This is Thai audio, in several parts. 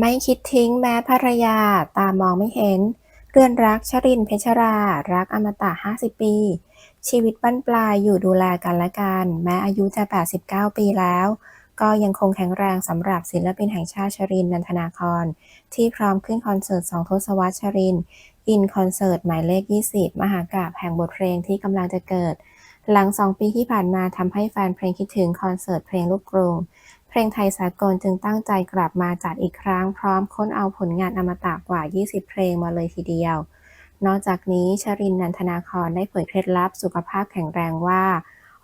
ไม่คิดทิ้งแม้ภรรยาตามองไม่เห็น เรือนรักชรินเพชรรา รักอมตะ 50 ปี ชีวิตบั้นปลายอยู่ดูแลกันและกัน แม้อายุจะ 89 ปีแล้ว ก็ยังคงแข็งแรงสำหรับศิลปินแห่งชาติชรินนันทนาครที่พร้อมขึ้นคอนเสิร์ต2ทศวรรษชริน อินคอนเสิร์ตหมายเลข 20 มหากราพย์แห่งบทเพลงที่กำลังจะเกิด หลัง2ปีที่ผ่านมาทำให้แฟนเพลงคิดถึงคอนเสิร์ตเพลงลูกกรุง เพลงไทยสากลจึงตั้งใจกลับมาจัดอีกครั้งพร้อมค้นเอาผลงานอมตะกว่า 20 เพลงมาเลยทีเดียว นอกจากนี้ชรินนันทนาครได้เผยเคล็ดลับสุขภาพแข็งแรงว่า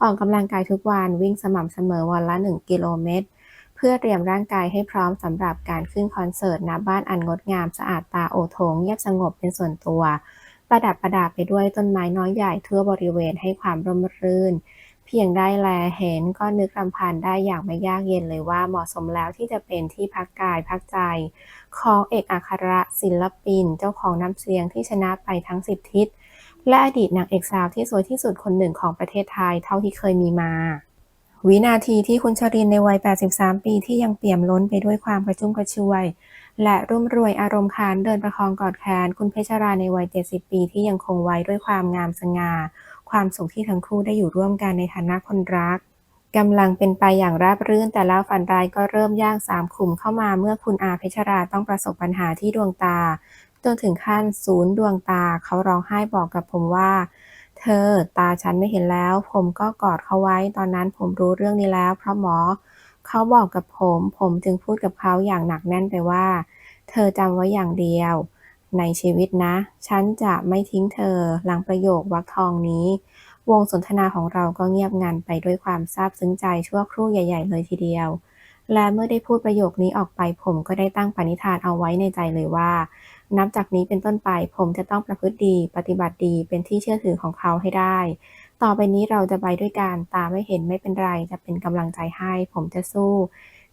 ออกกำลังกายทุกวันวิ่งสม่ำเสมอวันละ 1 กิโลเมตร เพื่อเตรียมร่างกายให้พร้อมสำหรับการขึ้นคอนเสิร์ตณบ้านอันงดงามสะอาดตาโอโถงเงียบสงบเป็นส่วนตัว ประดับประดาไปด้วยต้นไม้น้อยใหญ่ทั่วบริเวณให้ความร่มรื่น เพียงได้แลเห็นก็นึกรำพันได้อย่างไม่ยากเย็นเลยว่าเหมาะสมแล้วที่จะเป็นที่พักกายพักใจ ของเอกอัครศิลปิน เจ้าของน้ำเสียงที่ชนะไปทั้ง10ทิศ และอดีตนางเอกสาวที่สวยที่สุดคนหนึ่งของประเทศไทยเท่าที่เคยมีมาวินาทีที่คุณชรินในวัย 83 ปีที่ยังเปี่ยมล้นไปด้วยความกระชุ่มกระชวย และรุ่มรวยอารมณ์คานเดินประคองกอดแขนคุณเพชรราในวัย 70 ปีที่ยังคงไว้ด้วยความงามสง่า ความสุขที่ทั้งคู่ได้อยู่ร่วมกันในฐานะคนรักกำลังเป็นไปอย่างราบรื่นแต่แล้วฝันร้ายก็เริ่มย่างสามขุมเข้ามาเมื่อคุณอาเพชรราต้องประสบปัญหาที่ดวงตาจนถึงขั้นศูนย์ดวงตาเขาร้องไห้บอกกับผมว่า เธอตาฉันไม่เห็นแล้ว ผมก็กอดเขาไว้ ตอนนั้นผมรู้เรื่องนี้แล้ว เพราะหมอ เขาบอกกับผม ผมจึงพูดกับเขาอย่างหนักแน่นไปว่า เธอจำไว้อย่างเดียว ในชีวิตนะ ฉันจะไม่ทิ้งเธอ หลังประโยควรรคทองนี้ วงสนทนาของเราก็เงียบงันไปด้วยความซาบซึ้งใจชั่วครู่ใหญ่ ๆ เลยทีเดียว และเมื่อได้พูดประโยคนี้ออกไปผมก็ได้ตั้งปณิธานเอาไว้ในใจเลยว่า นับจากนี้เป็นต้นไปผมจะต้องประพฤติดี ปฏิบัติดีเป็นที่เชื่อถือของเขาให้ได้ ต่อไปนี้เราจะไปด้วยกันตาไม่เห็นไม่เป็นไร จะเป็นกำลังใจให้ ผมจะสู้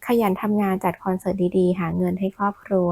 ขยันทำงานจัดคอนเสิร์ตดีๆ หาเงินให้ครอบครัว